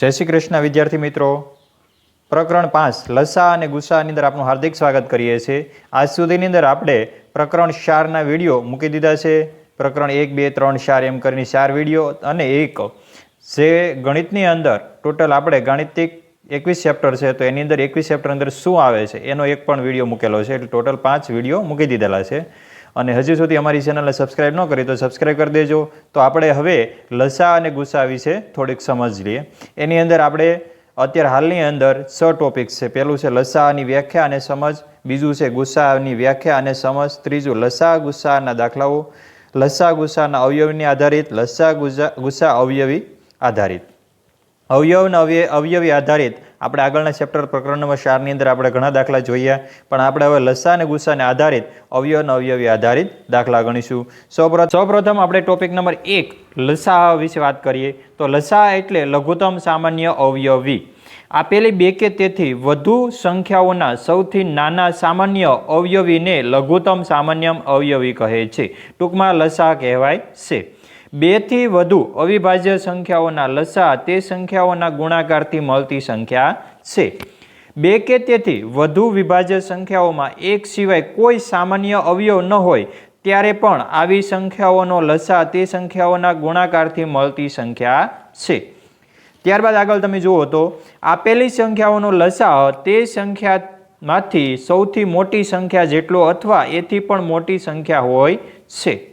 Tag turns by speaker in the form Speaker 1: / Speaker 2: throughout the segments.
Speaker 1: જય શ્રી કૃષ્ણ, વિદ્યાર્થી મિત્રો. પ્રકરણ પાંચ, લસા અને ગુસ્સાની અંદર આપનું હાર્દિક સ્વાગત કરીએ છીએ. આજ સુધીની અંદર આપણે પ્રકરણ ચારના વીડિયો મૂકી દીધા છે. પ્રકરણ એક, બે, ત્રણ, ચાર એમ કરીને ચાર વીડિયો અને એક. જે ગણિતની અંદર ટોટલ આપણે ગાણિતિક એકવીસ ચેપ્ટર છે, તો એની અંદર એકવીસ ચેપ્ટર અંદર શું આવે છે, એનો એક પણ વીડિયો મૂકેલો છે. એટલે ટોટલ પાંચ વીડિયો મૂકી દીધેલા છે. અને હજી સુધી અમારી ચેનલને સબસ્ક્રાઇબ ન કરી તો સબસ્ક્રાઈબ કરી દેજો. તો આપણે હવે લસા અને ગુસ્સા વિશે થોડીક સમજ લઈએ. એની અંદર આપણે અત્યારે હાલની અંદર છ ટોપિક્સ છે. પહેલું છે લસાની વ્યાખ્યા અને સમજ. બીજું છે ગુસ્સાની વ્યાખ્યા અને સમજ. ત્રીજું લસા ગુસ્સાના દાખલાઓ. લસા ગુસ્સાના અવયવની આધારિત, લસા ગુસ્સા ગુસ્સા અવયવી આધારિત. અવયવના અવયવી આધારિત આપણે આગળના ચેપ્ટર પ્રકરણ નંબર ચારની અંદર આપણે ઘણા દાખલા જોયા, પણ આપણે હવે લસા અને ગુસ્સાને આધારિત અવયવના અવયવી આધારિત દાખલા ગણીશું. સૌપ્રથમ સૌપ્રથમ આપણે ટોપિક નંબર એક, લસા વિશે વાત કરીએ. તો લસા એટલે લઘુત્તમ સામાન્ય અવયવી. આપેલી બે કે તેથી વધુ સંખ્યાઓના સૌથી નાના સામાન્ય અવયવીને લઘુત્તમ સામાન્ય અવયવી કહે છે. ટૂંકમાં લસા કહેવાય છે. બેથી વધુ અવિભાજ્ય સંખ્યાઓના લસા તે સંખ્યાઓના ગુણાકારથી મળતી સંખ્યા છે. બે કે તેથી વધુ વિભાજ્ય સંખ્યાઓમાં એક સિવાય કોઈ સામાન્ય અવયવ ન હોય, ત્યારે પણ આવી સંખ્યાઓનો લસા તે સંખ્યાઓના ગુણાકારથી મળતી સંખ્યા છે. ત્યારબાદ આગળ તમે જુઓ તો આપેલી સંખ્યાઓનો લસા તે સંખ્યામાંથી સૌથી મોટી સંખ્યા જેટલો અથવા એથી પણ મોટી સંખ્યા હોય છે.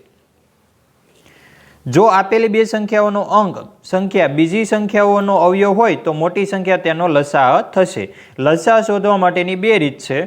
Speaker 1: જો આપેલી બે સંખ્યાઓનો અંક સંખ્યા બીજી સંખ્યાઓનો અવયવ હોય તો મોટી સંખ્યા તેનો લસાઅ થશે. લસા શોધવા માટેની બે રીત છે.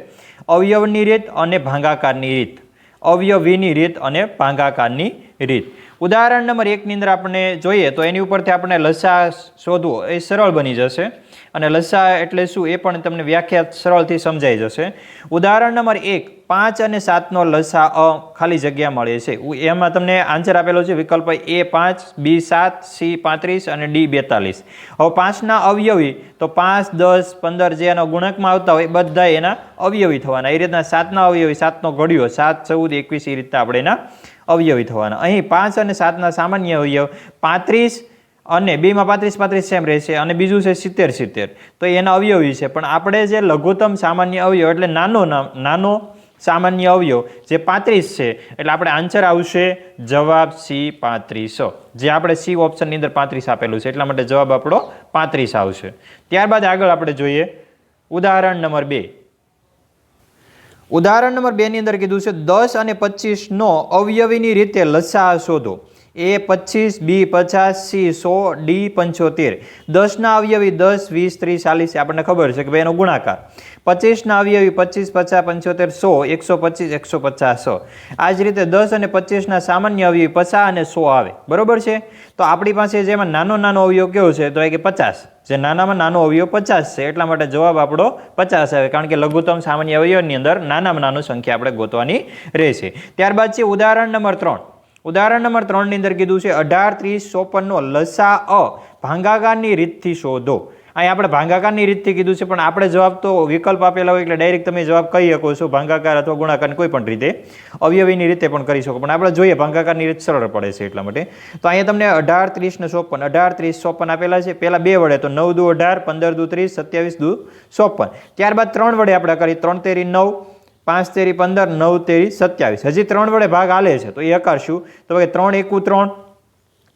Speaker 1: અવયવની રીત અને ભાંગાકારની રીત. અવયવીની રીત અને ભાંગાકારની રીત. ઉદાહરણ નંબર એકની અંદર આપણે જોઈએ તો એની ઉપરથી આપણે લસા શોધવો એ સરળ બની જશે. અને લસા એટલે શું એ પણ તમને વ્યાખ્યા સરળથી સમજાઈ જશે. ઉદાહરણ નંબર એક પાંચ અને સાતનો લસા અ ખાલી જગ્યા મળે છે. એમાં તમને આન્સર આપેલો છે વિકલ્પ એ પાંચ, બી સાત, સી પાંત્રીસ અને ડી બેતાલીસ. હવે પાંચના અવયવી, તો પાંચ, દસ, પંદર જે એનો ગુણકમાં આવતા હોય બધા એના અવયવી થવાના. એ રીતના સાતના અવયવી, સાતનો ઘડિયો, સાત, ચૌદ, એકવીસ એ રીતના આપણે એના અવયવી થવાના. અહીં પાંચ અને સાતના સામાન્ય અવયવ, પાંત્રીસ અને બેમાં પાંત્રીસ પાંત્રીસ સેમ રહેશે અને બીજું છે સિત્તેર સિત્તેર. તો એના અવયવી છે. પણ આપણે જે લઘુત્તમ સામાન્ય અવયવ એટલે નાનો નાનો સામાન્ય અવયવ જે પાંત્રીસ છે, એટલે આપણે આન્સર આવશે જવાબ સી પાંત્રીસો. જે આપણે સી ઓપ્શનની અંદર પાંત્રીસ આપેલું છે, એટલા માટે જવાબ આપણો પાંત્રીસ આવશે. ત્યારબાદ આગળ આપણે જોઈએ ઉદાહરણ નંબર બે. ઉદાહરણ નંબર બેની અંદર કીધું છે, દસ અને પચીસનો અવયવીની રીતે લસા શોધો. એ પચીસ, બી પચાસ, સી સો, ડી પંચોતેર. દસના અવયવી દસ, વીસ, ત્રીસ, ચાલીસ, આપણને ખબર છે કે ભાઈ એનો ગુણાકાર. પચીસના અવયવી પચીસ, પચાસ, પંચોતેર, સો, એકસો પચીસ, એકસો પચાસ, સો. આ જ રીતે દસ અને પચીસના સામાન્ય અવયવી પચાસ અને સો આવે. બરોબર છે? તો આપણી પાસે જેમાં નાનો નાનો અવયવ કેવો છે? તો એ કે પચાસ. જે નાનામાં નાનો અવયવ પચાસ છે, એટલા માટે જવાબ આપણો પચાસ આવે. કારણ કે લઘુત્તમ સામાન્ય અવયવની અંદર નાનામાં નાનો સંખ્યા આપણે ગોતવાની રહેશે. ત્યારબાદ છે ઉદાહરણ નંબર ત્રણ. ઉદાહરણ નંબર ત્રણની અંદર કીધું છે, અઢાર ત્રીસ ચોપનનો લસા અ, ભાંગાકારની રીતથી શોધો. અહીં આપણે ભાંગાકારની રીતથી કીધું છે, પણ આપણે જવાબ તો વિકલ્પ આપેલા હોય એટલે ડાયરેક્ટ તમે જવાબ કહી શકો છો, ભાંગાકાર અથવા ગુણાકારની કોઈ પણ રીતે અવયવીની રીતે પણ કરી શકો. પણ આપણે જોઈએ ભાંગાકારની રીત સરળ પડે છે એટલા માટે. તો અહીંયા તમને અઢાર ત્રીસ ને ચોપન, અઢાર ત્રીસ ચોપન આપેલા છે. પહેલા બે વડે, તો નવ દુ અઢાર, પંદર દુ ત્રીસ, સત્યાવીસ દુ ચોપન. ત્યારબાદ ત્રણ વડે આપણે કરી, ત્રણ તેરી નવ પાંચ તેરી પંદર, નવ તેરી સત્યાવીસ. હજી ત્રણ વડે ભાગ હાલે છે, તો એ અકારશું. તો કે ત્રણ એકુ ત્રણ,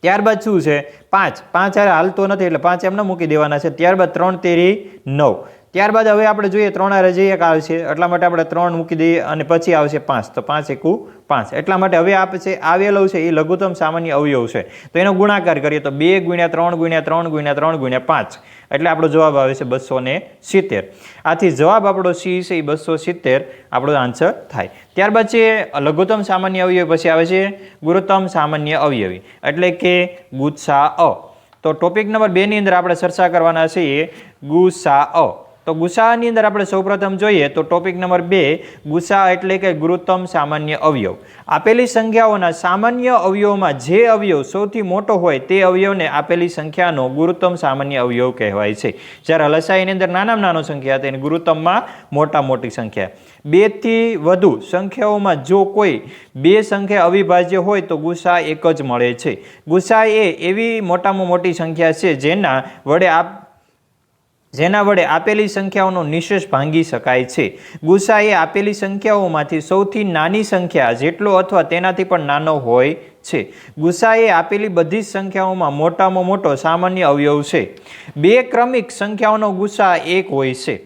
Speaker 1: ત્યારબાદ શું છે? પાંચ. પાંચ હારે હાલતો નથી, એટલે પાંચ એમને મૂકી દેવાના છે. ત્યારબાદ ત્રણ તેરી નવ. ત્યારબાદ હવે આપણે જોઈએ ત્રણ હારે જે એક આવશે એટલા માટે આપણે ત્રણ મૂકી દઈએ અને પછી આવશે પાંચ. તો પાંચ એકુ પાંચ. એટલા માટે હવે આપ છે આવેલું છે એ લઘુત્તમ સામાન્ય અવયવ છે. તો એનો ગુણાકાર કરીએ તો બે ગુણ્યા ત્રણ ગુણ્યા ત્રણ ગુણ્યા ત્રણ ગુણ્યા પાંચ. એટલે આપણો જવાબ આવે છે બસો ને સિત્તેર. આથી જવાબ આપણો સી છે એ બસો સિત્તેર. આપણો આન્સર થાય. ત્યારબાદ છે લઘુત્તમ સામાન્ય અવયવી પછી આવે છે ગુરુત્તમ સામાન્ય અવયવી. એટલે કે ગુત્સા અ. તો ટોપિક નંબર બેની અંદર આપણે ચર્ચા કરવાના છીએ ગુસ્સા અ. તો ગુસાની અંદર આપણે સૌપ્રથમ જોઈએ તો ટોપિક નંબર બે ગુસા એટલે કે ગુરુત્તમ સામાન્ય અવયવ. આપેલી સંખ્યાઓના સામાન્ય અવયવમાં જે અવયવ સૌથી મોટો હોય તે અવયવને આપેલી સંખ્યાનો ગુરુત્તમ સામાન્ય અવયવ કહેવાય છે. જ્યારે લસાઈની અંદર નાનામાં નાનો સંખ્યા તેને ગુરુત્તમમાં મોટા મોટી સંખ્યા. બેથી વધુ સંખ્યાઓમાં જો કોઈ બે સંખ્યા અવિભાજ્ય હોય તો ગુસા એક જ મળે છે. ગુસા એ એવી મોટામાં મોટી સંખ્યા છે જેના વડે આપ જેના વડે આપેલી સંખ્યાઓનો નિશેષ ભાંગી શકાય છે. ગુસા એ આપેલી સંખ્યાઓમાંથી સૌથી નાની સંખ્યા જેટલો અથવા તેનાથી પણ નાનો હોય છે. ગુસા એ આપેલી બધી જ સંખ્યાઓમાં મોટામાં મોટો સામાન્ય અવયવ છે. બે ક્રમિક સંખ્યાઓનો ગુસા એક હોય છે.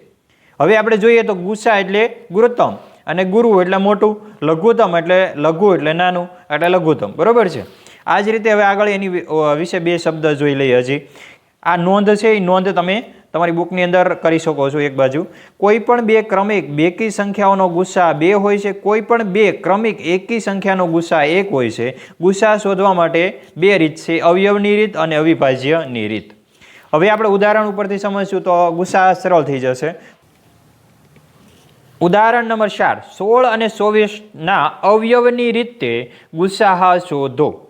Speaker 1: હવે આપણે જોઈએ તો ગુસા એટલે ગુરુત્તમ અને ગુરુ એટલે મોટું, લઘુત્તમ એટલે લઘુ એટલે નાનું, એટલે લઘુત્તમ. બરાબર છે? આ જ રીતે હવે આગળ એની વિશે બે શબ્દ જોઈ લઈએ હજી. આ નોંધ છે, એ નોંધ તમે તમારી બુકની અંદર કરી શકો છો એક બાજુ. કોઈ પણ બે ક્રમિક, બેકી સંખ્યાઓનો ગુસ્સા બે હોય છે, કોઈ પણ બે ક્રમિક, એકી સંખ્યાનો ગુસ્સા એક હોય છે. ગુસ્સા શોધવા માટે બે રીત છે, અવયવની રીત અને અવિભાજ્યની રીત. હવે આપણે ઉદાહરણ ઉપરથી સમજશું તો ગુસ્સા સરળ થઈ જશે. ઉદાહરણ નંબર ચાર, સોળ અને ચોવીસના અવયવની રીતે ગુસ્સાહા શોધો.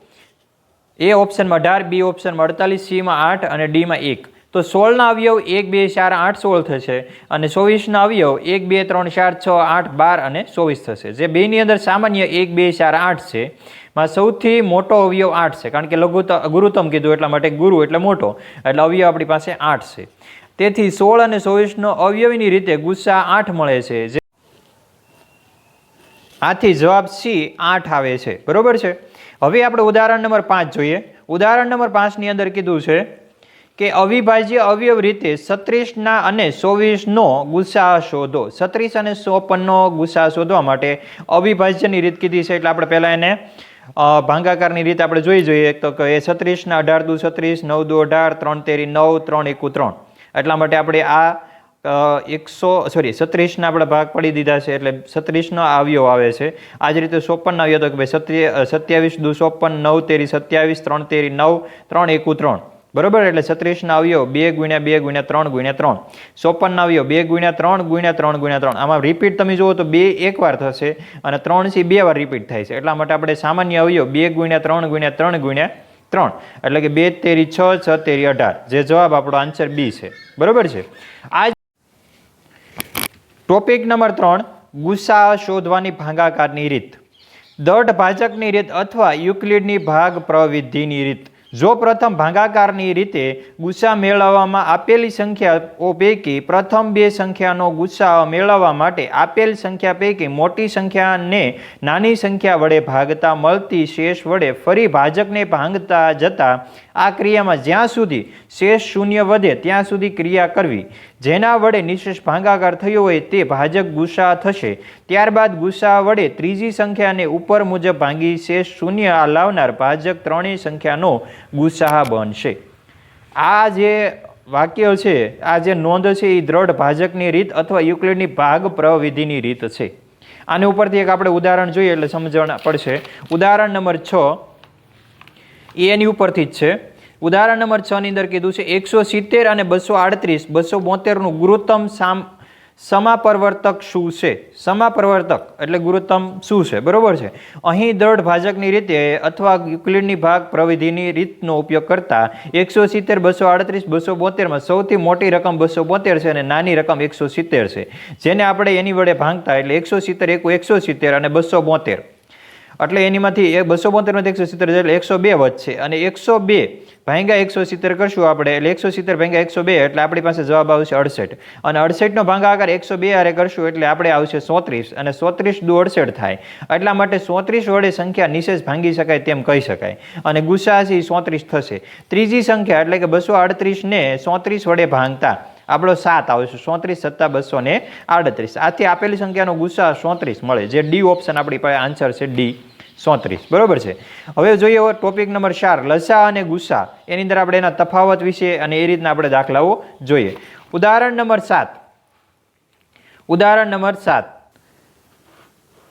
Speaker 1: એ ઓપ્શનમાં અઢાર, બી ઓપ્શનમાં અડતાલીસ, સીમાં આઠ અને ડીમાં એક. તો સોળના અવયવ એક, બે, ચાર, આઠ, સોળ થશે અને ચોવીસના અવયવ એક, બે, ત્રણ, ચાર, છ, આઠ, બાર અને ચોવીસ થશે. જે બેની અંદર સામાન્ય એક, બે, ચાર, આઠ છે માં સૌથી મોટો અવયવ આઠ છે, કારણ કે લઘુત્તમ ગુરુત્તમ કીધું એટલા માટે ગુરુ એટલે મોટો, એટલે અવયવ આપણી પાસે આઠ છે. તેથી સોળ અને ચોવીસનો અવયવની રીતે ગુસ્સા આઠ મળે છે, જે આથી જવાબ સી આઠ આવે છે. બરોબર છે? હવે આપણે ઉદાહરણ નંબર પાંચ જોઈએ. ઉદાહરણ નંબર પાંચની અંદર કીધું છે કે અવિભાજ્ય અવયવ રીતે સત્રીસના અને ચોવીસનો ગુસ્સા શોધો. સત્રીસ અને ચોપનનો ગુસ્સા શોધવા માટે અવિભાજ્યની રીત કીધી છે. એટલે આપણે પહેલાં એને ભાંગાકારની રીત આપણે જોઈ જોઈએ. તો કે એ છત્રીસના અઢાર દુ છત્રીસ, નવ દુ અઢાર, ત્રણ તેરી નવ, ત્રણ એકુ ત્રણ. એટલા માટે આપણે આ એકસો, સોરી, છત્રીસના આપણે ભાગ પડી દીધા છે. એટલે છત્રીસનો આવ્યો આવે છે. આ જ રીતે ચોપનના આવ્યો તો કે ભાઈ, સત્ય સત્યાવીસ દુ ચોપન, નવ તેરી સત્યાવીસ, ત્રણ તેરી નવ, ત્રણ એકુ ત્રણ. બરોબર? એટલે છત્રીસના આવ્યો, બે ગુણ્યા બે ગુણ્યા ત્રણ ગુણ્યા ત્રણ. ચોપનના આવ્યો, બે ગુણ્યા ત્રણ ગુણ્યા ત્રણ ગુણ્યા ત્રણ. આમાં રિપીટ તમે જુઓ તો બે એકવાર થશે અને ત્રણથી બે વાર રિપીટ થાય છે. એટલા માટે આપણે સામાન્ય આવ્યો બે ગુણ્યા ત્રણ ગુણ્યા ત્રણ ગુણ્યા ત્રણ. એટલે કે બે તેરી છ છ તેરી અઢાર. જે જવાબ આપણો આન્સર બી છે. બરોબર છે? આ ટોપિક નંબર ત્રણ, ગુસ્સા શોધવાની ભાંગાકારની રીત. દઢ ભાજકની રીત અથવા યુક્લિડની ભાગ પ્રવિધિની રીત. જો પ્રથમ ભાગાકારની રીતે ગુસ્સા મેળવવામાં આપેલી સંખ્યાઓ પૈકી પ્રથમ બે સંખ્યાનો ગુસ્સા મેળવવા માટે આપેલ સંખ્યા પૈકી મોટી સંખ્યાને નાની સંખ્યા વડે ભાગતા મળતી શેષ વડે ફરી ભાજકને ભાંગતા જતા આ ક્રિયામાં જ્યાં સુધી શેષ શૂન્ય વધે ત્યાં સુધી ક્રિયા કરવી. જેના વડે નિશેષ ભાંગાકાર થયો હોય તે ભાજક ગુસ્સા થશે. ત્યારબાદ ગુસ્સા વડે ત્રીજી સંખ્યાને ઉપર મુજબ ભાંગી શેષ શૂન્ય લાવનાર ભાજક ત્રણેય સંખ્યાનો ગુસ્સા બનશે આ જે વાક્ય છે, આ જે નોંધ છે એ દ્રઢ ભાજકની રીત અથવા યુક્લિડની ભાગ પ્રવિધિની રીત છે. આને ઉપરથી એક આપણે ઉદાહરણ જોઈએ એટલે સમજણ પડશે. ઉદાહરણ નંબર છ એ એની ઉપરથી જ છે. ઉદાહરણ નંબર છ ની અંદર કીધું છે, એકસો સિત્તેર અને બસો આડત્રીસ, બસો બોતેરનું ગુરુત્તમ સામ સમાપરવર્તક શું છે? સમાપરવર્તક એટલે ગુરુત્તમ શું છે? બરોબર છે? અહીં દ્રઢ ભાજકની રીતે અથવા યુક્લિડની ભાગ પ્રવિધિની રીતનો ઉપયોગ કરતા એકસો સિત્તેર, બસો આડત્રીસ, બસો બોતેરમાં સૌથી મોટી રકમ બસો બોતેર છે અને નાની રકમ એકસો સિત્તેર છે. જેને આપણે એની વડે ભાંગતા એટલે એકસો સિત્તેર એકુ એકસો સિત્તેર અને બસો બોતેર. એટલે એનીમાંથી એક બસો બોતેરમાંથી એકસો સિત્તેર એટલે એકસો બે વધશે. અને એકસો બે ભાંગ્યા એકસો સિત્તેર કરશું આપણે, એટલે એકસો સિત્તેર ભાંગ્યા એકસો બે, એટલે આપણી પાસે જવાબ આવશે અડસઠ. અને અડસઠનો ભાંગાકાર એકસો બે આરે કરશું એટલે આપણે આવશે સોત્રીસ અને સોત્રીસ દુ અડસઠ થાય. એટલા માટે સોત્રીસ વડે સંખ્યા નિશેષ ભાંગી શકાય તેમ કહી શકાય. અને ગુસ્સા છે એ સોત્રીસ થશે. ત્રીજી સંખ્યા એટલે કે બસો આડત્રીસને સોત્રીસ વડે ભાંગતા આપણો સાત આવશે. સોત્રીસ સત્તા બસો ને આડત્રીસ. આથી આપેલી સંખ્યાનો ગુસ્સા સોત્રીસ મળે. જે ડી ઓપ્શન આપણી પાસે આન્સર છે ડી. સોત્રીસ. બરોબર છે? હવે જોઈએ હવે ટોપિક નંબર ચાર, લસા અને ગુસ્સા. એની અંદર આપણે એના તફાવત વિશે અને એ રીતના આપણે દાખલાઓ જોઈએ. ઉદાહરણ નંબર સાત. ઉદાહરણ નંબર સાત.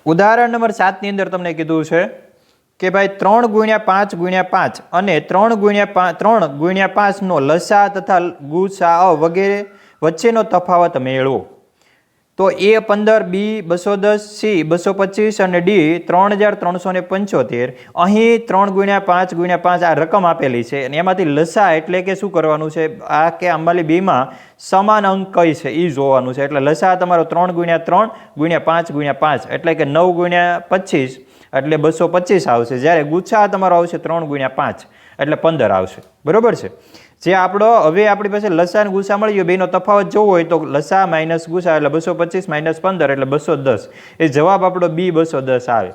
Speaker 1: ઉદાહરણ નંબર સાતની અંદર તમને કીધું છે કે ભાઈ ત્રણ ગુણ્યા પાંચ ગુણ્યા પાંચ અને ત્રણ ગુણ્યા પાંચ ત્રણ ગુણ્યા પાંચનો લસા તથા ગુસા વગેરે વચ્ચેનો તફાવત મેળવો. તો એ પંદર, બી, બસો દસ, સી, બસો પચીસ અને ડી ત્રણ હજાર ત્રણસો ને પંચોતેર. અહીં ત્રણ ગુણ્યા પાંચ ગુણ્યા પાંચ આ રકમ આપેલી છે અને એમાંથી લસા એટલે કે શું કરવાનું છે? આ કે આંબાલી બીમાં સમાન અંક કઈ છે? એ જોવાનું છે. એટલે લસા તમારો ત્રણ ગુણ્યા ત્રણ ગુણ્યા પાંચ ગુણ્યા પાંચ. એટલે કે નવ ગુણ્યા પચીસ. એટલે બસો પચીસ આવશે. જ્યારે ગુચ્છા તમારો આવશે ત્રણ ગુણ્યા પાંચ. એટલે પંદર આવશે. બરોબર છે? જે આપણો, હવે આપણી પાસે લસા અને ગુસા મળી ગયો. બેનો તફાવત જોવો હોય તો લસા માઇનસ ગુસા એટલે બસો પચીસ માઇનસ પંદર એટલે બસો દસ. એ જવાબ આપણો બી બસો દસ આવે.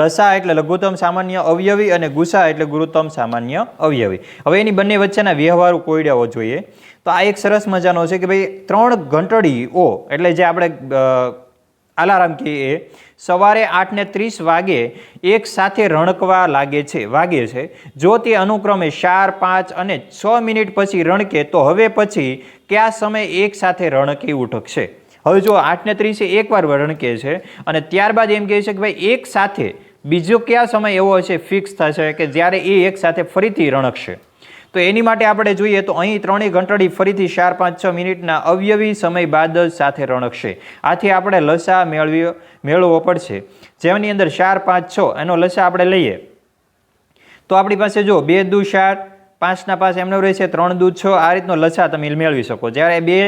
Speaker 1: લસા એટલે લઘુત્તમ સામાન્ય અવયવી અને ગુસા એટલે ગુરુત્તમ સામાન્ય અવયવી. હવે એની બંને વચ્ચેના વ્યવહારો કોયડાઓ જોઈએ. તો આ એક સરસ મજાનો છે કે ભાઈ ત્રણ ઘંટડીઓ, એટલે જે આપણે આલારામ કહીએ સવારે આઠને ત્રીસ વાગે એક સાથે રણકવા લાગે છે, વાગે છે. જો તે અનુક્રમે ચાર, પાંચ અને છ મિનિટ પછી રણકે, તો હવે પછી કયા સમય એક સાથે રણકી ઉઠકશે? હવે જો આઠને ત્રીસે એકવાર રણકે છે અને ત્યારબાદ એમ કહે છે કે ભાઈ એક સાથે બીજો કયા સમય એવો હશે ફિક્સ થશે કે જ્યારે એ એક સાથે ફરીથી રણકશે? તો એની માટે આપણે જોઈએ તો અહીં ત્રણેય ઘંટડી ફરીથી ચાર, પાંચ, છ મિનિટના અવયવી સમય બાદ જ સાથે રણકશે. આથી આપણે લસા મેળવી મેળવવો પડશે. જેની અંદર ચાર, પાંચ, છ, એનો લસા આપણે લઈએ. તો આપણી પાસે જો બે દુ ચાર પાંચના પાંચ એમનો રહેશે, ત્રણ દૂધ છ, આ રીતનો લસા તમે મેળવી શકો. જ્યારે બે,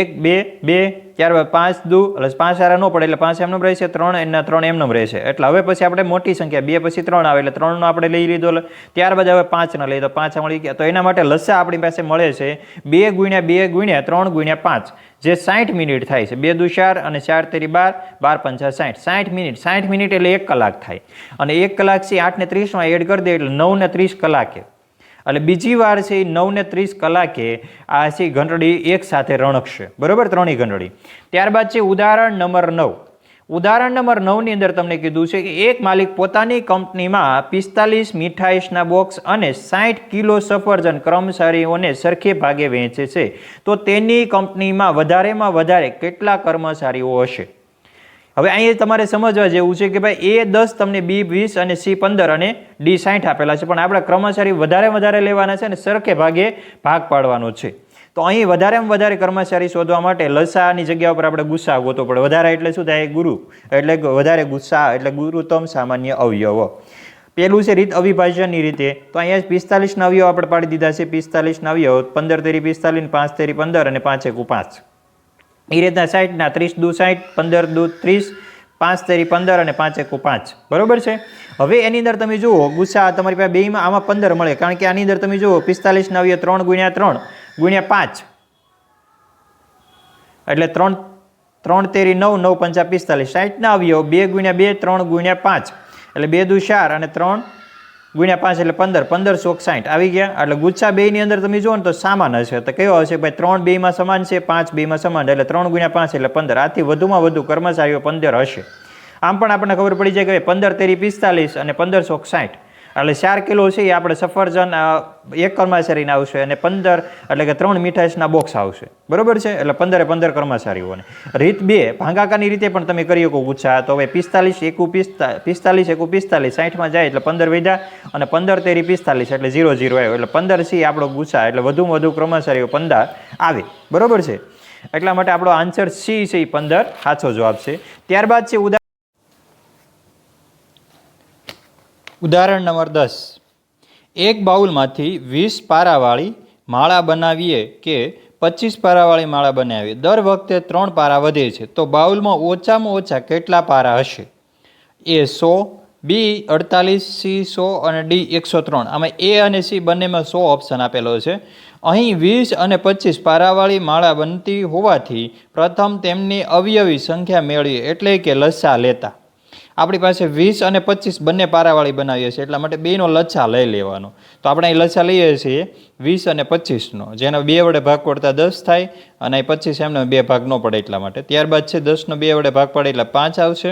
Speaker 1: એક, બે બે ત્યારબાદ પાંચ દૂ પાંચ હારા ન પડે, એટલે પાંચ એમનો રહેશે, ત્રણ એના ત્રણ એમનો રહેશે. એટલે હવે પછી આપણે મોટી સંખ્યા, બે પછી ત્રણ આવે, એટલે ત્રણનો આપણે લઈ લીધો ત્યારબાદ હવે પાંચનો લઈએ, તો પાંચ મળી ગયા. તો એના માટે લસા આપણી પાસે મળે છે, બે ગુણ્યા બે ગુણ્યા ત્રણ ગુણ્યા પાંચ, જે સાઠ મિનિટ થાય છે. બે દુ ચાર અને ચાર તેરી બાર બાર પંચા સાઠ. સાઠ મિનિટ સાઠ મિનિટ એટલે એક કલાક થાય. અને એક કલાક છે, આઠને ત્રીસમાં એડ કરી દે, એટલે નવને ત્રીસ કલાકે. એટલે બીજી વાર છે એ નવને ત્રીસ કલાકે આ છે ઘંટડી એક સાથે રણકશે. બરાબર? ત્રણેય ઘંટડી. ત્યારબાદ છે ઉદાહરણ નંબર નવ. ઉદાહરણ નંબર નવની અંદર તમને કીધું છે કે એક માલિક પોતાની કંપનીમાં પિસ્તાલીસ મીઠાઈસના બોક્સ અને સાઠ કિલો સફરજન કર્મચારીઓને સરખે ભાગે વહેંચે છે. તો તેની કંપનીમાં વધારેમાં વધારે કેટલા કર્મચારીઓ હશે? હવે અહીંયા તમારે સમજવા જેવું છે કે ભાઈ એ દસ તમને બી વીસ અને સી પંદર અને ડી સાઠ આપેલા છે. પણ આપણે કર્મચારી વધારે વધારે લેવાના છે અને સરખે ભાગે ભાગ પાડવાનો છે. તો અહીં વધારેમાં વધારે કર્મચારી શોધવા માટે લસાની જગ્યા ઉપર આપણે ગુસ્સા ગોતો પડે. વધારે એટલે શું થાય? ગુરુ. એટલે વધારે ગુસ્સા, એટલે ગુરુત્તમ સામાન્ય અવયવ. પેલું છે રીત અવિભાજ્યની રીતે. તો અહીંયા પિસ્તાલીસના અવયવ આપણે પાડી દીધા છે. પિસ્તાલીસના અવયવ પંદર તેરી પિસ્તાલીસ પાંચ તેરી પંદર અને પાંચ એકુ પાંચ. એ રીતના સાઠના ત્રીસ દુ સાઠ પંદર દુ ત્રીસ, પાંચ તેરી પંદર અને પાંચ એકુ પાંચ. બરોબર છે? હવે એની અંદર તમે જુઓ, ગુસ્સા તમારી પાસે બેમાં આમાં પંદર મળે, કારણ કે આની અંદર તમે જુઓ પિસ્તાલીસના અવયવ ત્રણ ગુણ્યા ત્રણ, ગુણ્યા પાંચ. એટલે ત્રણ ત્રણ તેરી નવ નવ પંચા પિસ્તાલીસ. સાઠના અવયવ બે ગુણ્યા બે, ત્રણ ગુણ્યા પાંચ. એટલે બે દુ ચાર અને ત્રણ ગુણ્યા પાંચ એટલે પંદર પંદર ચોક સાઠ આવી ગયા. એટલે ગુચ્છા બેની અંદર તમે જુઓ ને તો સમાન હશે. તો કયો હશે? ભાઈ, ત્રણ બેમાં સમાન છે, પાંચ બેમાં સમાન. એટલે ત્રણ ગુણ્યા પાંચ એટલે પંદર. આથી વધુમાં વધુ કર્મચારીઓ પંદર હશે. આમ પણ આપણને ખબર પડી જાય કે પંદર તેરી પિસ્તાલીસ અને પંદર ચોક સાઠ એટલે ચાર કિલો છે એ આપણે સફરજન એક કર્મચારીને આવશે અને પંદર એટલે કે ત્રણ મીઠાઈસના બોક્સ આવશે. બરોબર છે? એટલે પંદરે પંદર કર્મચારીઓને રીત બે ભાંગાકાની રીતે પણ તમે કરી શકો પૂછા તો હવે પિસ્તાલીસ એકુ પિસ્તા પિસ્તાલીસ એકુ પિસ્તાલીસ સાઠમાં જાય એટલે પંદર વીધા અને પંદર તેરી પિસ્તાલીસ એટલે ઝીરો ઝીરો આવ્યો. એટલે પંદર સી આપણો ગુચ્છા. એટલે વધુમાં વધુ કર્મચારીઓ પંદર આવે. બરોબર છે? એટલા માટે આપણો આન્સર સી છે એ પંદર. સાચો જવાબ છે. ત્યારબાદ છે ઉદાહરણ ઉદાહરણ નંબર દસ. એક બાઉલમાંથી વીસ પારાવાળી માળા બનાવીએ કે પચીસ પારાવાળી માળા બનાવીએ? દર વખતે ત્રણ પારા વધે છે. તો બાઉલમાં ઓછામાં ઓછા કેટલા પારા હશે? એ સો, બી અડતાલીસ, સી સો અને ડી એકસો ત્રણ. આમાં એ અને સી બંનેમાં સો ઓપ્શન આપેલો છે. અહીં વીસ અને પચીસ પારાવાળી માળા બનતી હોવાથી પ્રથમ તેમની અવયવી સંખ્યા મેળવી એટલે કે લસા લેતા. આપણી પાસે વીસ અને પચીસ બંને પારાવાળી બનાવીએ છીએ, એટલા માટે બેનો લચ્છા લઈ લેવાનો. તો આપણે અહીં લચ્છા લઈએ છીએ, વીસ અને પચીસનો, જેનો બે વડે ભાગ પડતા દસ થાય અને અહીં પચીસ એમને બે ભાગ ન પડે એટલા માટે. ત્યારબાદ છે દસનો બે વડે ભાગ પડે એટલે પાંચ આવશે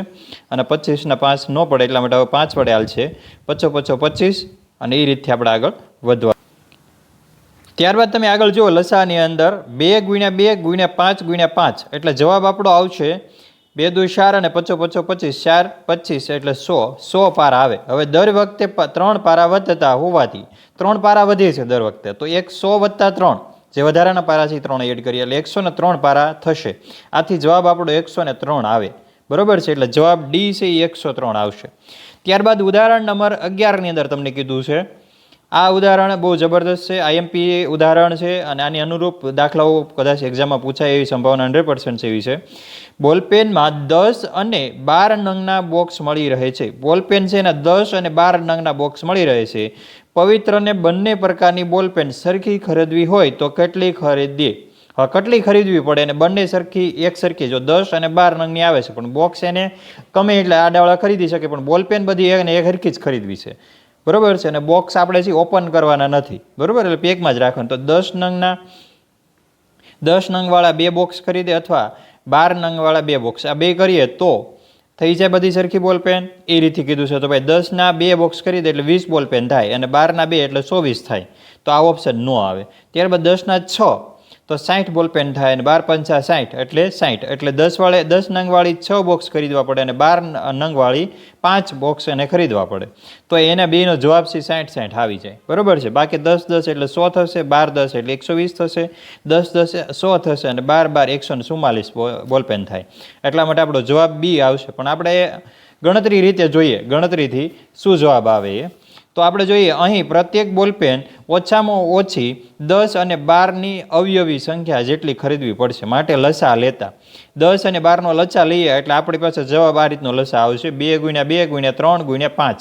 Speaker 1: અને પચીસના પાંચ ન પડે એટલા માટે હવે પાંચ વડે હાલ છે. પચો પચો પચીસ અને એ રીતથી આપણે આગળ વધવા. ત્યારબાદ તમે આગળ જુઓ લસાની અંદર બે ગુણ્યા બે ગુણ્યા પાંચ ગુણ્યા પાંચ, એટલે જવાબ આપણો આવશે બે દુ ચાર અને પચો પચો પચીસ ચાર પચીસ એટલે સો સો પારા આવે. હવે દર વખતે ત્રણ પારા વધતા હોવાથી, ત્રણ પારા વધે છે દર વખતે. તો એક સો વત્તા ત્રણ. જે વધારાના પારા છે ત્રણ એડ કરીએ. એટલે એકસો ને ત્રણ પારા થશે. આથી જવાબ આપણો એકસો ને ત્રણ આવે. બરોબર છે? એટલે જવાબ ડી છે એ એકસો ત્રણ આવશે. ત્યારબાદ ઉદાહરણ નંબર અગિયારની અંદર તમને કીધું છે. આ ઉદાહરણ બહુ જબરદસ્ત છે. આઈએમપી ઉદાહરણ છે અને આની અનુરૂપ દાખલાઓ કદાચ એક્ઝામમાં પૂછાય એવી સંભાવના હંડ્રેડ પર્સન્ટ એવી છે. બોલપેનમાં દસ અને બાર નંગના બોક્સ મળી રહે છે. બોલપેન છે એના દસ અને બાર નંગના બોક્સ મળી રહે છે. પવિત્રને બંને પ્રકારની બોલપેન સરખી ખરીદવી હોય તો કેટલી ખરીદીએ? હવે કેટલી ખરીદવી પડે અને બંને સરખી, એક સરખી. જો દસ અને બાર નંગની આવે છે, પણ બોક્સ એને કમે એટલે આડાવાળા ખરીદી શકે, પણ બોલપેન બધી એને એક સરખી જ ખરીદવી છે. બરોબર છે? અને બોક્સ આપણે છે ઓપન કરવાના નથી. બરોબર? એટલે પેકમાં જ રાખવાનું. તો દસ નંગના, દસ નંગવાળા બે બોક્સ ખરીદે અથવા બાર નંગવાળા બે બોક્સ આ બે કરીએ તો થઈ જાય બધી સરખી બોલપેન એ રીતે કીધું છે. તો ભાઈ દસના બે બોક્સ ખરીદે એટલે વીસ બોલપેન થાય અને બારના બે એટલે ચોવીસ થાય. તો આ ઓપ્શન ન આવે. ત્યારબાદ દસના છ તો સાઠ બોલપેન થાય અને બાર પંચા સાઠ એટલે સાઠ એટલે દસ વાળે, દસ નંગવાળી છ બોક્સ ખરીદવા પડે અને બાર નંગવાળી પાંચ બોક્સ એને ખરીદવા પડે. તો એના બેનો જવાબ છે સાઠ સાઠ આવી જાય. બરોબર છે? બાકી દસ દસ એટલે સો થશે, બાર દસ એટલે એકસો વીસ થશે. દસ દસ સો થશે અને બાર બાર એકસો ને ચુમ્માલીસ બોલપેન થાય. એટલા માટે આપણો જવાબ બી આવશે. પણ આપણે ગણતરી રીતે જોઈએ. ગણતરીથી શું જવાબ આવે એ? તો આપણે જોઈએ, અહીં પ્રત્યેક બોલપેન ઓછામાં ઓછી દસ અને બારની અવયવી સંખ્યા જેટલી ખરીદવી પડશે. માટે લસા લેતા. દસ અને બારનો લસા લઈએ એટલે આપણી પાસે જવાબ આ રીતનો લસા આવશે. બે ગુણ્યા બે ગુણ્યા ત્રણ ગુણ્યા પાંચ.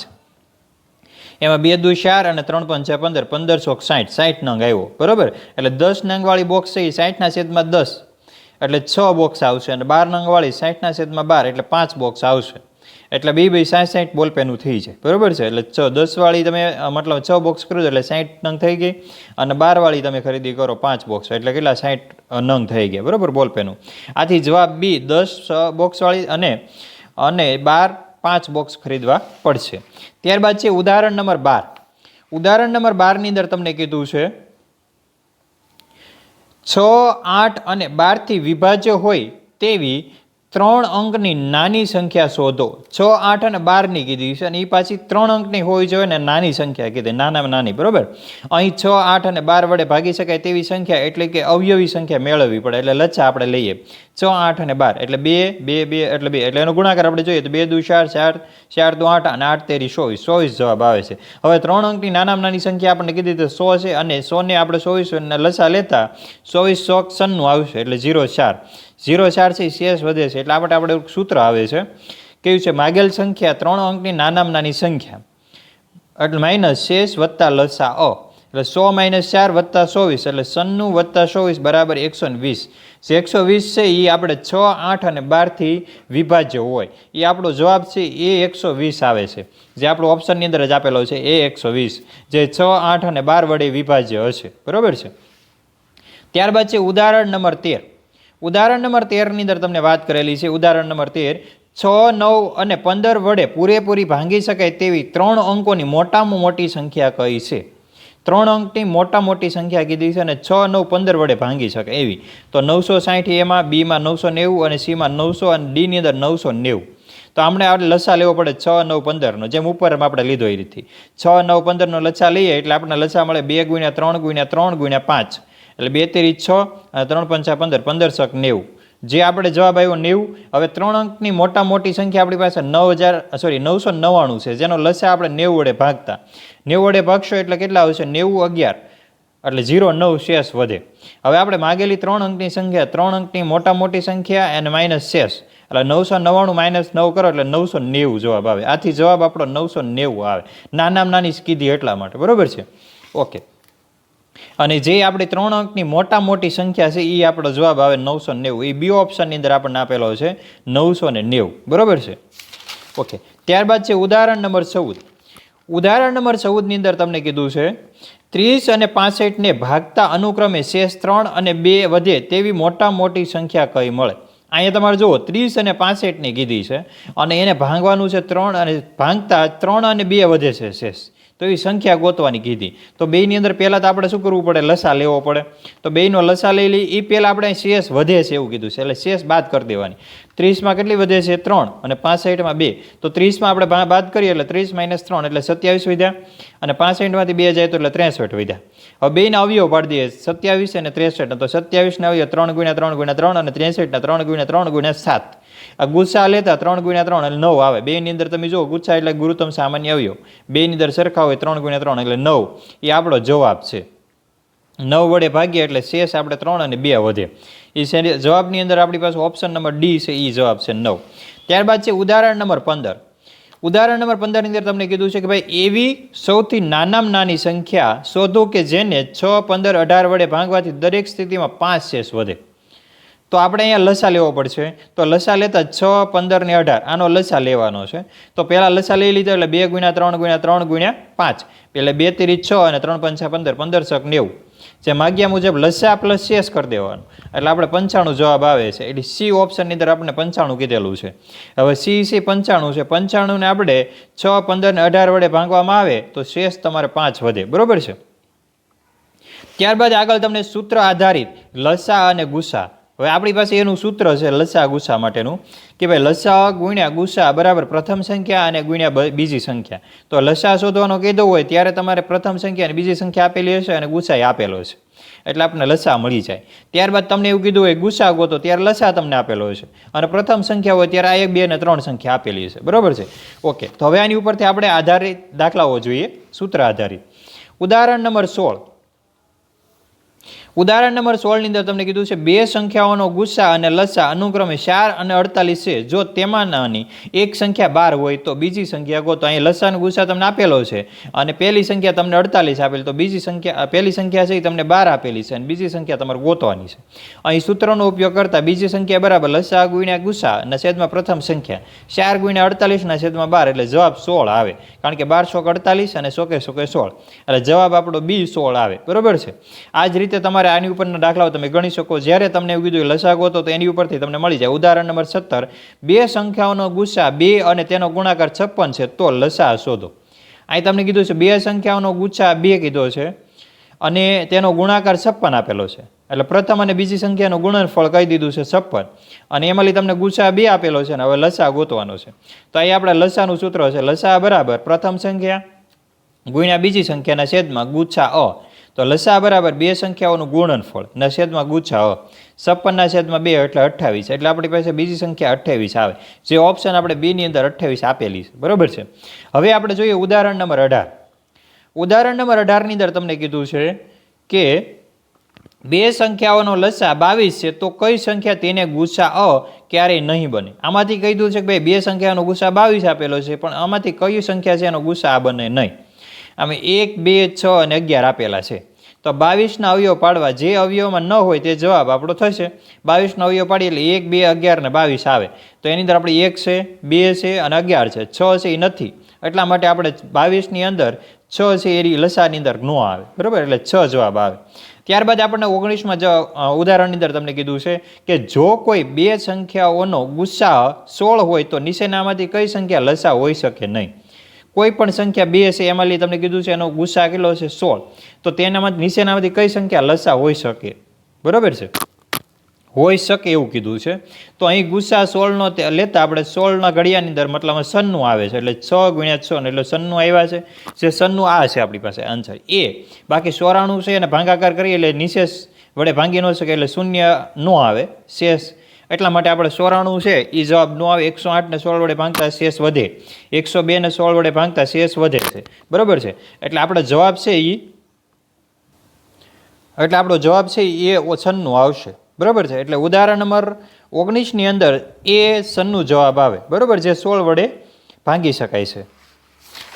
Speaker 1: એમાં બે દુ ચાર અને ત્રણ પંચા પંદર. પંદરસો સાઠ સાઠ નંગ આવ્યો. બરાબર? એટલે દસ નંગવાળી બોક્સ છે એ સાઠના છેદમાં દસ. એટલે છ બોક્સ આવશે અને બાર નંગવાળી સાઠના છેદમાં બાર. એટલે પાંચ બોક્સ આવશે. એટલે બે બે સાઠ સાઠ બોલપેનનું થઈ જાય. બરાબર છે? એટલે છ દસવાળી તમે મતલબ છ બોક્સ કરો એટલે સાઠ નંગ થઈ ગઈ અને બારવાળી તમે ખરીદી કરો પાંચ બોક્સ એટલે કેટલા? સાઠ નંગ થઈ ગયા. બોલ પેનું આથી જવાબ બી દસ બોક્સવાળી અને અને બાર પાંચ બોક્સ ખરીદવા પડશે. ત્યારબાદ છે ઉદાહરણ નંબર બાર. ઉદાહરણ નંબર બારની અંદર તમને કીધું છે, છ, આઠ અને બારથી વિભાજ્ય હોય તેવી ત્રણ અંકની નાની સંખ્યા શોધો. છ, આઠ અને બારની કીધી છે અને એ પાછી ત્રણ અંકની હોવી જોઈએ ને નાની સંખ્યા કીધી. નાનામાં નાની, બરાબર? અહીં છ, આઠ અને બાર વડે ભાગી શકાય તેવી સંખ્યા એટલે કે અવયવી સંખ્યા મેળવવી પડે. એટલે લચ્છા આપણે લઈએ. છ, આઠ અને બાર એટલે બે બે બે એટલે બે. એટલે એનો ગુણાકાર આપણે જોઈએ તો બે, દુ, ચાર ચાર ચાર, દુ, આઠ અને આઠ, તેરી, ચોવીસ. ચોવીસ જવાબ આવે છે. હવે ત્રણ અંકની નાનામાં નાની સંખ્યા આપણને કીધી તો સો છે અને સોને આપણે ચોવીસ લસા લેતા ચોવીસ ચોક સનનું આવશે એટલે ઝીરો ચાર. ઝીરો ચાર છે, શેષ વધે છે. એટલા માટે આપણે સૂત્ર આવે છે. કેવું છે? માગેલ સંખ્યા ત્રણ અંકની નાનામાં નાની સંખ્યા. એટલે માઇનસ શેષ વત્તા લસા અ. એટલે સો માઇનસ ચાર વત્તા ચોવીસ. એટલે સન્નું વત્તા ચોવીસ બરાબર એકસો ને વીસ. જે એકસો વીસ છે એ આપણે છ, આઠ અને બારથી વિભાજ્ય હોય. એ આપણો જવાબ છે, એ એકસો વીસ આવે છે. જે આપણો ઓપ્શનની અંદર જ આપેલો છે, એ એકસો વીસ. જે છ, આઠ અને બાર વડે વિભાજ્ય હશે. બરાબર છે? ત્યારબાદ છે ઉદાહરણ નંબર તેર. ઉદાહરણ નંબર તેરની અંદર તમને વાત કરેલી છે. ઉદાહરણ નંબર તેર, છ, નવ અને પંદર વડે પૂરેપૂરી ભાંગી શકાય તેવી ત્રણ અંકોની મોટામાં મોટી સંખ્યા કઈ છે? ત્રણ અંકની મોટા મોટી સંખ્યા કીધી છે અને છ, નવ, પંદર વડે ભાંગી શકે એવી. તો નવસો સાઠ એમાં, બીમાં નવસો નેવું અને સીમાં નવસો અને ડીની અંદર નવસો નેવું. તો આપણે આપણે લસા લેવો પડે છ, નવ, પંદરનો. જેમ ઉપર આપણે લીધો એ રીતથી છ, નવ, પંદરનો લસા લઈએ એટલે આપણને લસા મળે બે ગુણ્યા ત્રણ ગુણ્યા ત્રણ ગુણ્યા પાંચ. એટલે બે તેરી છ અને ત્રણ પંચા પંદર પંદર સક નેવું. જે આપણે જવાબ આવ્યો નેવું, હવે ત્રણ અંકની મોટા મોટી સંખ્યા આપણી પાસે નવ હજાર સોરી નવસો નવ્વાણું છે, જેનો લસા આપણે નેવું વડે ભાગતા. નેવું વડે ભાગશો એટલે કેટલા આવશે? નેવું અગિયાર. એટલે ઝીરો નવ શેષ વધે. હવે આપણે માગેલી ત્રણ અંકની સંખ્યા, ત્રણ અંકની મોટા મોટી સંખ્યા અને માઇનસ શેષ. એટલે નવસો નવ્વાણું માઇનસ નવ કરો એટલે નવસો નેવું જવાબ આવે. આથી જવાબ આપણો નવસો નેવું આવે. નાનામાં નાની કીધી એટલા માટે. બરાબર છે? ઓકે. અને જે આપણી ત્રણ અંકની મોટા મોટી સંખ્યા છે એ આપણો જવાબ આવે નવસો નેવું. એ બી ઓપ્શનની અંદર આપણને આપેલો છે નવસો ને નેવું. બરાબર છે? ઓકે ત્યારબાદ છે ઉદાહરણ નંબર ચૌદ. ઉદાહરણ નંબર ચૌદની અંદર તમને કીધું છે, ત્રીસ અને પાસઠને ભાગતા અનુક્રમે શેષ ત્રણ અને બે વધે તેવી મોટા મોટી સંખ્યા કઈ મળે? અહીંયા તમારે જુઓ, ત્રીસ અને પાસઠની કીધી છે, અને એને ભાંગવાનું છે ત્રણ અને ભાંગતા ત્રણ અને બે વધે છે શેષ. તો એ સંખ્યા ગોતવાની કીધી. તો બેની અંદર પહેલાં તો આપણે શું કરવું પડે? લસા લેવો પડે. તો બેયનો લસા લઈ લઈ એ પહેલાં આપણે શેષ વધે છે એવું કીધું છે. એટલે શેષ બાદ કરી દેવાની. ત્રીસમાં કેટલી વધે છે? ત્રણ. અને પાસઠમાં બે. તો ત્રીસમાં આપણે બાદ કરીએ એટલે ત્રીસ માઇનસ ત્રણ એટલે સત્યાવીસ વધ્યા. અને પાસઠમાંથી બે જાય તો એટલે ત્રેસઠ વધ્યા. હવે બેના અવયવ પાડી દઈએ. સત્યાવીસ અને ત્રેસઠ. તો સત્યાવીસના અવયવ ત્રણ ગુણ્યા ત્રણ ગુણ્યા ત્રણ અને ત્રેસઠના ત્રણ ગુણ્યા ત્રણ ગુણ્યા સાત. આ ગુસ્સા લેતા ત્રણ ગુણ્યા ત્રણ એટલે નવ આવે. બેની અંદર તમે જુઓ, ગુસ્સા એટલે ગુરુત્તમ સામાન્ય અવયવ. બેની અંદર સરખા હોય ત્રણ ગુણ્યા ત્રણ એટલે નવ. એ આપણો જવાબ છે. નવ વડે ભાગીએ એટલે શેષ આપણે ત્રણ અને બે વધે. એ જવાબની અંદર આપણી પાસે ઓપ્શન નંબર ડી છે એ જવાબ છે નવ. ત્યારબાદ છે ઉદાહરણ નંબર પંદર. ઉદાહરણ નંબર પંદરની અંદર તમને કીધું છે કે ભાઈ, એવી સૌથી નાનામાં નાની સંખ્યા શોધો કે જેને છ, પંદર, અઢાર વડે ભાંગવાથી દરેક સ્થિતિમાં પાંચ શેષ વધે. તો આપણે અહીંયા લસા લેવો પડશે. તો લસા લેતા છ, પંદર ને અઢાર. આનો લસા લેવાનો છે. તો પહેલાં લસા લઈ લીધો એટલે બે ગુણ્યા ત્રણ ગુણ્યા ત્રણ ગુણ્યા પાંચ. એટલે બે ત્રીસ છ અને ત્રણ પંચા પંદર. પંદર છક નેવું. જે માગ્યા મુજબ લસા પ્લસ શેષ કરી દેવાનું. એટલે આપણે પંચાણું જવાબ આવે છે. એટલે સી ઓપ્શનની અંદર આપણે પંચાણું કીધેલું છે. હવે સી સી પંચાણું છે. પંચાણુંને આપણે છ, પંદર ને અઢાર વડે ભાંગવામાં આવે તો શેષ તમારે પાંચ વધે. બરોબર છે? ત્યારબાદ આગળ તમને સૂત્ર આધારિત લસા અને ગુસા. હવે આપણી પાસે એનું સૂત્ર છે લસા ગુસા માટેનું, કે ભાઈ લસા ગુણ્યા ગુસા બરાબર પ્રથમ સંખ્યા અને ગુણ્યા બીજી સંખ્યા. તો લસા શોધવાનો કીધો હોય ત્યારે તમારે પ્રથમ સંખ્યા અને બીજી સંખ્યા આપેલી હશે અને ગુસ્સા આપેલો છે એટલે આપણને લસા મળી જાય. ત્યારબાદ તમને એવું કીધું હોય ગુસા ગોતો ત્યારે લસા તમને આપેલો હશે. અને પ્રથમ સંખ્યા હોય ત્યારે આ એક, બે અને ત્રણ સંખ્યા આપેલી છે બરાબર છે? ઓકે. તો હવે આની ઉપરથી આપણે આધારિત દાખલાઓ જોઈએ, સૂત્ર આધારિત. ઉદાહરણ નંબર સોળ. ઉદાહરણ નંબર સોળની અંદર તમને કીધું છે, બે સંખ્યાઓનો ગુસ્સા અને લસા અનુક્રમે ચાર અને અડતાલીસ છે. જો તેમાંનાની એક સંખ્યા બાર હોય તો બીજી સંખ્યા ગોતો અહીં લસા અને ગુસ્સા તમને આપેલો છે. અને પહેલી સંખ્યા તમને અડતાલીસ આપેલી, તો બીજી સંખ્યા પહેલી સંખ્યા છે એ તમને બાર આપેલી છે અને બીજી સંખ્યા તમારે ગોતવાની છે. અહીં સૂત્રનો ઉપયોગ કરતા બીજી સંખ્યા બરાબર લસા ગુણ્યા ગુસ્સા અને છેદમાં પ્રથમ સંખ્યા. ચાર ગુણ્યા અડતાલીસના છેદમાં બાર, એટલે જવાબ સોળ આવે. કારણ કે બાર સોક અડતાલીસ અને સોકે સોકે સોળ. એટલે જવાબ આપણો બી સોળ આવે. બરાબર છે? આ જ રીતે તમારે આની ઉપરના દાખલાઓ તમે ગણી શકો. જ્યારે તમને એવું કીધું લસાગો તો એની ઉપરથી તમને મળી જાય. ઉદાહરણ નંબર સત્તર. બે સંખ્યાઓનો ગુસ્સા, બે અને તેનો ગુણાકાર છપ્પન છે, તો લસા શોધો. અહીં તમને કીધું છે, બે સંખ્યાઓનો ગુચ્છા બે કીધો છે અને તેનો ગુણાકાર છપ્પન આપેલો છે. એટલે પ્રથમ અને બીજી સંખ્યાનું ગુણનફળ કહી દીધું છે છપ્પન. અને એમાંથી તમને ગુચ્છા બે આપેલો છે ને હવે લસા ગોતવાનો છે. તો અહીં આપણે લસાનું સૂત્ર છે, લસા બરાબર. પ્રથમ સંખ્યા ગુણ્યા બીજી સંખ્યાના છેદમાં ગુચ્છા અ. તો લસા બરાબર બે સંખ્યાઓનું ગુણનફળ ના છેદમાં ગુચ્છા છપ્પનના છેદમાં બે એટલે અઠ્ઠાવીસ, એટલે આપણી પાસે બીજી સંખ્યા અઠ્ઠાવીસ આવે. જે ઓપ્શન આપણે બીની અંદર અઠ્ઠાવીસ આપેલી છે. બરાબર છે? હવે આપણે જોઈએ ઉદાહરણ નંબર અઢાર. ઉદાહરણ નંબર અઢારની અંદર તમને કીધું છે કે બે સંખ્યાઓનો લસા બાવીસ છે, તો કઈ સંખ્યા તેને ગુસ્સા અ ક્યારેય નહીં બને? આમાંથી કહી દઉં છે કે ભાઈ બે સંખ્યાનો ગુસ્સા બાવીસ આપેલો છે, પણ આમાંથી કઈ સંખ્યા છે એનો ગુસ્સા બને નહીં. આમે એક, બે, છ અને અગિયાર આપેલા છે. તો બાવીસના અવયવ પાડવા જે અવયવમાં ન હોય તે જવાબ આપણો થશે. બાવીસનો અવયવ પાડીએ એટલે એક, બે, અગિયાર ને બાવીસ આવે. તો એની અંદર આપણે એક છે, બે છે અને અગિયાર છે. છ છે એ નથી. એટલા માટે આપણે બાવીસની અંદર છ છે એ લસાની અંદર ન આવે. બરાબર? એટલે છ જવાબ આવે. ત્યારબાદ આપણને ઓગણીસમાં જ ઉદાહરણની અંદર તમને કીધું છે કે જો કોઈ બે સંખ્યાઓનો ગુસ્સા સોળ હોય તો નીચેનામાંથી કઈ સંખ્યા લસા હોઈ શકે નહીં? કોઈ પણ સંખ્યા બે છે, એમાં લઈ તમને કીધું છે, એનો ગુસ્સા કેટલો છે, સોળ. તો તેનામાં નીચેનામાંથી કઈ સંખ્યા લસા હોઈ શકે? બરાબર છે? હોઈ શકે એવું કીધું છે. તો અહીં ગુસ્સા સોળનો લેતા આપણે સોળના ઘડિયાની અંદર મતલબમાં સનનું આવે છે, એટલે છ ગુણ્યા છ, એટલે સન્નું આવ્યા છે. જે સનનું આ છે આપણી પાસે આન્સર એ. બાકી સોરાણું છે, એને ભાંગાકાર કરીએ, એટલે નિશેષ વડે ભાંગી ન શકે એટલે શૂન્ય ન આવે. શેષ એટલા માટે આપણે સોરાણું છે એ જવાબ ન આવે, એકસો આઠને સોળ વડે ભાંગતા શેષ વધે. એકસો બે ને સોળ વડે ભાંગતા શેષ વધે છે. બરાબર છે? એટલે આપણો જવાબ છે એ એટલે આપણો જવાબ છે એ છન્નું આવશે. બરાબર છે? એટલે ઉદાહરણ નંબર ઓગણીસની અંદર એ સનનું જવાબ આવે. બરાબર જે સોળ વડે ભાંગી શકાય છે.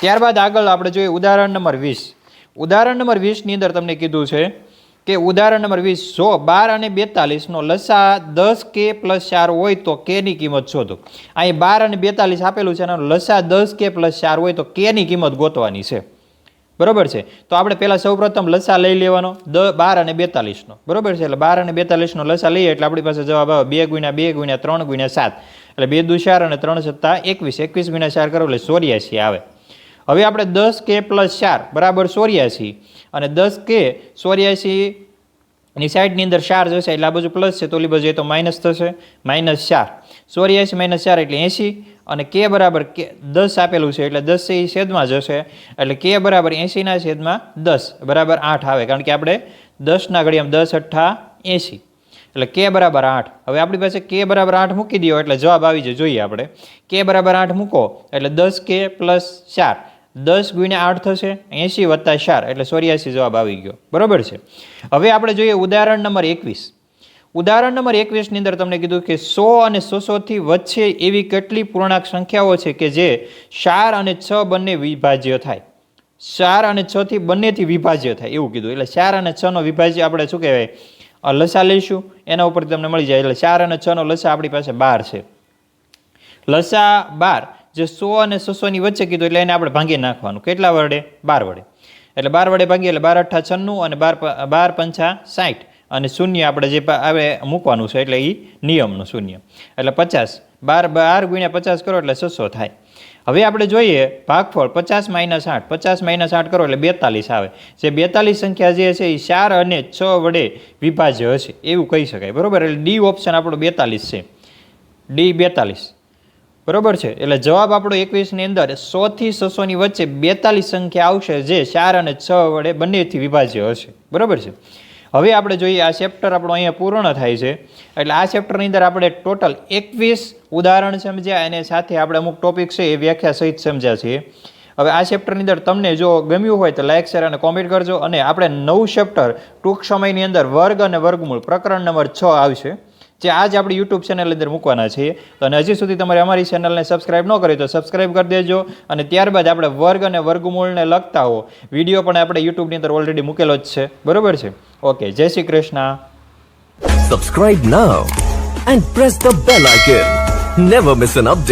Speaker 1: ત્યારબાદ આગળ આપણે જોઈએ ઉદાહરણ નંબર વીસ. ઉદાહરણ નંબર વીસની અંદર તમને કીધું છે કે ઉદાહરણ નંબર વીસ સો બાર અને બેતાલીસનો લસા દસ કે પ્લસ ચાર હોય તો કેની કિંમત શોધો. અહીં બાર અને બેતાલીસ આપેલું છે અને લસા દસ કે પ્લસ ચાર હોય તો કેની કિંમત ગોતવાની છે. બરોબર છે? તો આપણે પહેલાં સૌપ્રથમ લસા લઈ લેવાનો, દ, બાર અને બેતાલીસનો. બરોબર છે? એટલે બાર અને બેતાલીસનો લસા લઈએ એટલે આપણી પાસે જવાબ આવે બે ગુણ્યા બે ગુણ્યા ત્રણ ગુણ્યા સાત. એટલે બે દુ ચાર અને ત્રણ સત્તા એકવીસ. એકવીસ ગુણ્યા ચાર કરો એટલે ચોર્યાસી આવે. હવે આપણે દસ કે પ્લસ ચાર, બરાબર ચોર્યાસી. અને દસ કે ચોર્યાસી ની સાઈડની અંદર ચાર જશે એટલે આ બાજુ પ્લસ છે, તો ઓલી બાજુ એ તો માઇનસ થશે માઇનસ ચાર. ચોર્યાસી માઇનસ ચાર એટલે એંશી, અને કે બરાબર કે દસ આપેલું છે એટલે દસ એ છેદમાં જશે, એટલે કે બરાબર એંશીના છેદમાં દસ, બરાબર આઠ આવે, કારણ કે આપણે દસના ઘડિયામાં દસ અઠ્ઠા એંશી. એટલે કે બરાબર આઠ. હવે આપણી પાસે કે બરાબર આઠ મૂકી દો, એટલે જવાબ આવી જાય જોઈએ આપણે. કે બરાબર આઠ મૂકો, એટલે દસ કે પ્લસ ચાર. દસ ગુણ્યા આઠ થશે, એંશી વત્તા ચાર, એટલે સોરિયાસી જવાબ આવી ગયો. બરાબર છે? હવે આપણે જોઈએ ઉદાહરણ નંબર એકવીસ. ઉદાહરણ નંબર એકવીસની અંદર તમને કીધું કે સો અને સો સોથી વચ્ચે એવી કેટલી પૂર્ણાંક સંખ્યાઓ છે કે જે ચાર અને છ બંને વિભાજ્ય થાય? ચાર અને છથી બંનેથી વિભાજ્ય થાય, એવું કીધું. એટલે ચાર અને છનો વિભાજ્ય આપણે શું કહેવાય? લસા લઈશું, એના ઉપર તમને મળી જાય. એટલે ચાર અને છનો લસા આપણી પાસે બાર છે. લસા બાર. જે સો અને સોસોની વચ્ચે કીધું એટલે એને આપણે ભાંગી નાખવાનું. કેટલા વડે? બાર વડે. એટલે બાર વડે ભાંગીએ એટલે બાર અઠ્ઠા છન્નું અને બાર બાર પંચા સાઠ અને શૂન્ય આપણે જે આવે મૂકવાનું છે એટલે એ નિયમનું શૂન્ય. એટલે પચાસ. બાર બાર ગુણ્યા પચાસ કરો એટલે છસો થાય. હવે આપણે જોઈએ ભાગફળ પચાસ માઇનસ આઠ. પચાસ માઇનસ આઠ કરો એટલે બેતાલીસ આવે. જે બેતાલીસ સંખ્યા જે છે એ ચાર અને છ વડે વિભાજ્ય હશે. એવું કહી શકાય. બરોબર? એટલે ડી ઓપ્શન આપણો બેતાલીસ છે. ડી બેતાલીસ. બરોબર છે? એટલે જવાબ આપણો એકવીસની અંદર સોથી છસોની વચ્ચે બેતાલીસ સંખ્યા આવશે, જે ચાર અને છ વડે બંનેથી વિભાજ્ય હશે. બરોબર છે? હવે આપણે જોઈએ આ ચેપ્ટર આપણો અહીંયા પૂર્ણ થાય છે. એટલે આ ચેપ્ટરની અંદર આપણે ટોટલ એકવીસ ઉદાહરણ સમજ્યા, અને સાથે આપણે અમુક ટોપિક છે એ વ્યાખ્યા સહિત સમજ્યા છીએ. હવે આ ચેપ્ટરની અંદર તમને જો ગમ્યું હોય તો લાઇક શેર અને કોમેન્ટ કરજો, અને આપણે નવું ચેપ્ટર ટૂંક સમયની અંદર વર્ગ અને વર્ગમૂળ પ્રકરણ નંબર છ આવશે. જે આજ આપણી યુટ્યુબ ચેનલ અંદર મૂકવાના છીએ અને હજી સુધી તમારે અમારી ચેનલને સબસ્ક્રાઇબ ન કરી તો સબસ્ક્રાઇબ કરી દેજો. અને ત્યારબાદ આપણે વર્ગ અને વર્ગમૂળને લગતા હો. વીડિયો પણ આપણે યુટ્યુબની અંદર ઓલરેડી મૂકેલો જ છે. બરોબર છે? Okay, Jai Shri Krishna.
Speaker 2: Subscribe now and press the bell icon never miss an update.